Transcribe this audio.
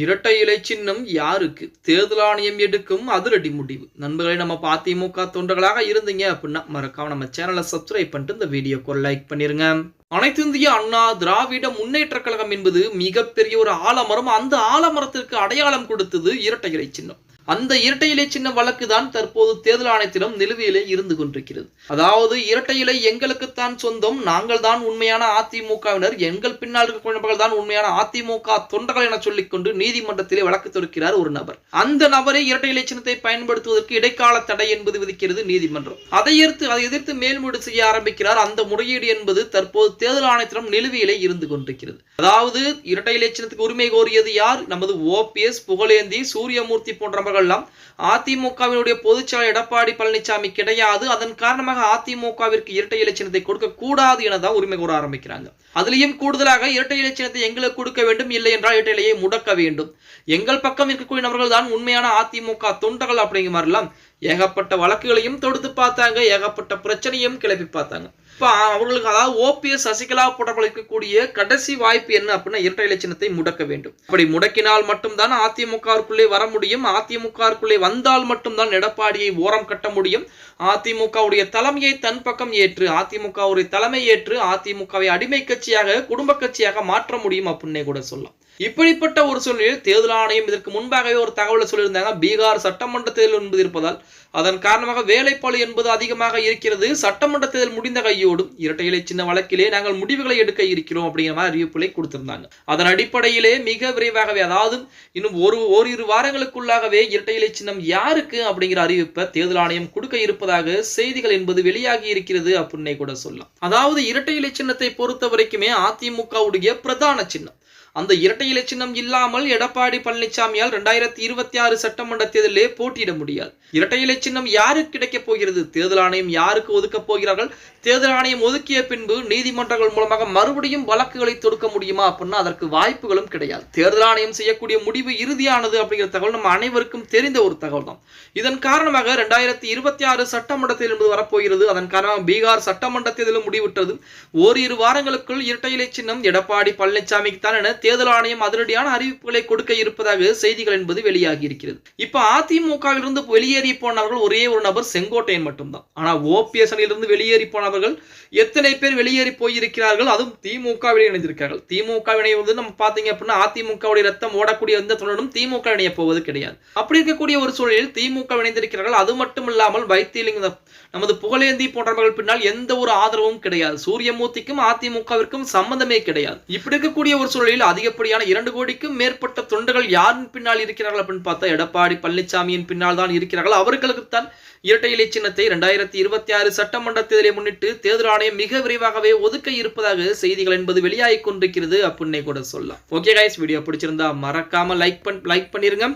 இரட்டை இலை சின்னம் யாருக்கு? தேர்தல் ஆணையம் எடுக்கும் அதிரடி முடிவு. நண்பர்களே நம்ம அதிமுக தொண்டர்களாக இருந்தீங்க அப்படின்னா மறக்காம நம்ம சேனலை சப்ஸ்கிரைப் பண்ணிட்டு இந்த வீடியோக்கு லைக் பண்ணிருங்க. அனைத்து இந்திய அண்ணா திராவிட முன்னேற்ற கழகம் என்பது மிகப்பெரிய ஒரு ஆலமரம். அந்த ஆலமரத்திற்கு அடையாளம் கொடுத்தது இரட்டை இலை சின்னம். அந்த இரட்டை இலை சின்ன வழக்கு தான் தற்போது தேர்தல் ஆணையத்திடம் நிலுவையிலே இருந்து கொண்டிருக்கிறது. அதாவது இரட்டை இலை எங்களுக்குத்தான் சொந்தம் நாங்கள் தான் உண்மையான அதிமுகவினர் எங்கள் பின்னால் இருக்கக்கூடிய தான் உண்மையான அதிமுக தொண்டர்கள் என சொல்லிக்கொண்டு நீதிமன்றத்திலே வழக்கு தொடுக்கிறார் ஒரு நபர். அந்த நபரை இரட்டை இலை சின்னத்தை பயன்படுத்துவதற்கு இடைக்கால தடை என்பது விதிக்கிறது நீதிமன்றம். அதை எதிர்த்து அதை எதிர்த்து மேல்முடி செய்ய ஆரம்பிக்கிறார் அந்த முறையீடு என்பது தற்போது தேர்தல் ஆணையத்திடம் நிலுவையிலே இருந்து கொண்டிருக்கிறது. அதாவது இரட்டை இலை சின்னத்துக்கு உரிமை கோரியது யார்? நமது ஓபிஎஸ் புகழேந்தி சூரியமூர்த்தி போன்ற நபர்கள்லாம் அதிமுகவினுடைய பொதுச்செயலர் எடப்பாடி பழனிசாமி கிடையாது. அதன் காரணமாக அதிமுகவிற்கு இரட்டை இலச்சினத்தை கொடுக்க கூடாது எனதான் உரிமை கூற ஆரம்பிக்கிறாங்க. அதுலயும் கூடுதலாக இரட்டை இலச்சினத்தை எங்களுக்கு கொடுக்க வேண்டும் இல்லை என்றால் இரட்டை இலையை முடக்க வேண்டும். எங்கள் பக்கம் இருக்கக்கூடிய நபர்கள் தான் உண்மையான அதிமுக தொண்டர்கள் அப்படிங்கிற மாதிரிலாம் ஏகப்பட்ட வழக்குகளையும் தொடுத்து பார்த்தாங்க ஏகப்பட்ட பிரச்சனையும் கிளப்பி பார்த்தாங்க. இப்போ அவர்களுக்கு அதாவது ஓபிஎஸ் சசிகலா போன்றவர்கள் கடைசி வாய்ப்பு என்ன அப்படின்னா இரட்டை இலச்சினத்தை முடக்க வேண்டும். அப்படி முடக்கினால் மட்டும்தான் அதிமுகவிற்குள்ளே வர முடியும். அதிமுகவிற்குள்ளே வந்தால் மட்டும்தான் எடப்பாடியை ஓரம் கட்ட முடியும். அதிமுகவுடைய தலைமையை தன் பக்கம் ஏற்று அதிமுகவுடைய தலைமை ஏற்று அதிமுகவை அடிமை கட்சியாக குடும்ப கட்சியாக மாற்ற முடியும் அப்படின்னே கூட சொல்லலாம். இப்படிப்பட்ட ஒரு சூழ்நிலையில் தேர்தல் ஆணையம் இதற்கு முன்பாகவே ஒரு தகவலை சொல்லியிருந்தாங்க. பீகார் சட்டமன்ற தேர்தல் என்பது இருப்பதால் அதன் காரணமாக வேலைப்பளு என்பது அதிகமாக இருக்கிறது. சட்டமன்ற தேர்தல் முடிந்த கையோடும் இரட்டை இலை சின்ன வழக்கிலே நாங்கள் முடிவுகளை எடுக்க இருக்கிறோம் அப்படிங்கிற மாதிரி அறிவிப்புகளை கொடுத்திருந்தாங்க. அதன் அடிப்படையிலே மிக விரைவாகவே அதாவது இன்னும் ஒரு ஓரிரு வாரங்களுக்குள்ளாகவே இரட்டை இலை சின்னம் யாருக்கு அப்படிங்கிற அறிவிப்பை தேர்தல் ஆணையம் கொடுக்க இருப்பதாக செய்திகள் என்பது வெளியாகி இருக்கிறது அப்படின்னே கூட சொல்லலாம். அதாவது இரட்டை இலை சின்னத்தை பொறுத்த வரைக்குமே அதிமுகவுடைய பிரதான சின்னம் அந்த இரட்டை இலை சின்னம் இல்லாமல் எடப்பாடி பழனிசாமியால் இரண்டாயிரத்தி இருபத்தி ஆறு சட்டமன்ற தேர்தலிலே போட்டியிட முடியாது. இரட்டை இலை சின்னம் யாருக்கு கிடைக்கப் போகிறது? தேர்தல் ஆணையம் யாருக்கு ஒதுக்கப் போகிறார்கள்? தேர்தல் ஆணையம் ஒதுக்கிய பின்பு நீதிமன்றங்கள் மூலமாக மறுபடியும் வழக்குகளை தொடுக்க முடியுமா அப்படின்னா அதற்கு வாய்ப்புகளும் கிடையாது. தேர்தல் ஆணையம் செய்யக்கூடிய முடிவு இறுதியானது அப்படிங்கிற தகவல் நம்ம அனைவருக்கும் தெரிந்த ஒரு தகவல் தான் இதன் காரணமாக ரெண்டாயிரத்தி இருபத்தி ஆறு சட்டமன்ற தேர்தல் என்பது வரப்போகிறது. அதன் காரணமாக பீகார் சட்டமன்ற தேர்தலும் முடிவிட்டது ஓரிரு வாரங்களுக்குள் இரட்டை இலை சின்னம் எடப்பாடி பழனிசாமிக்கு தான் என தேர்தல் ஆணையம் அதிரடியான அறிவிப்புகளை கொடுக்க இருப்பதாக செய்திகள் என்பது வெளியாகி இருக்கிறது. இப்ப அதிமுகவிலிருந்து வெளியேறி போனவர்கள் ஒரே ஒரு நபர் செங்கோட்டையன் மட்டும்தான். ஆனா ஓபிஎஸ் அணியிலிருந்து வெளியேறி போனவர்கள் எத்தனை பேர் வெளியேறி போயிருக்கிறார்கள் அதுவும் திமுகவிலே இணைந்திருக்கிறார்கள். திமுக இணைவது நம்ம பாத்தீங்க அப்படின்னா அதிமுகவுடைய ரத்தம் ஓடக்கூடிய எந்த தொழிலும் திமுக இணைய போவது கிடையாது. அப்படி இருக்கக்கூடிய ஒரு சூழலில் திமுக இணைந்திருக்கிறார்கள். அது மட்டும் இல்லாமல் வைத்தியலிங்க நமது புகழேந்தி போன்றவர்கள் பின்னால் எந்த ஒரு ஆதரவும் கிடையாது. சூரியமூர்த்திக்கும் அதிமுகவிற்கும் சம்பந்தமே கிடையாது. இப்படி இருக்கக்கூடிய ஒரு சூழலில் அதிகப்படியான இரண்டு கோடிக்கும் மேற்பட்ட தொண்டர்கள் யாரின் பின்னால் இருக்கிறார்கள் அப்படின்னு பார்த்தா எடப்பாடி பழனிசாமியின் பின்னால் தான் இருக்கிறார்கள். அவர்களுக்குத்தான் இரட்டை இலை சின்னத்தை இரண்டாயிரத்தி இருபத்தி ஆறு சட்டமன்ற தேர்தலை முன்னிட்டு தேர்தல் ஆணையம் மிக விரைவாகவே ஒதுக்க இருப்பதாக செய்திகள் என்பது வெளியாகி கொண்டிருக்கிறது அப்படின்னே கூட சொல்லலாம். ஓகே கைஸ் வீடியோ பிடிச்சிருந்தா மறக்காம லைக் பண் லைக் பண்ணிருங்க.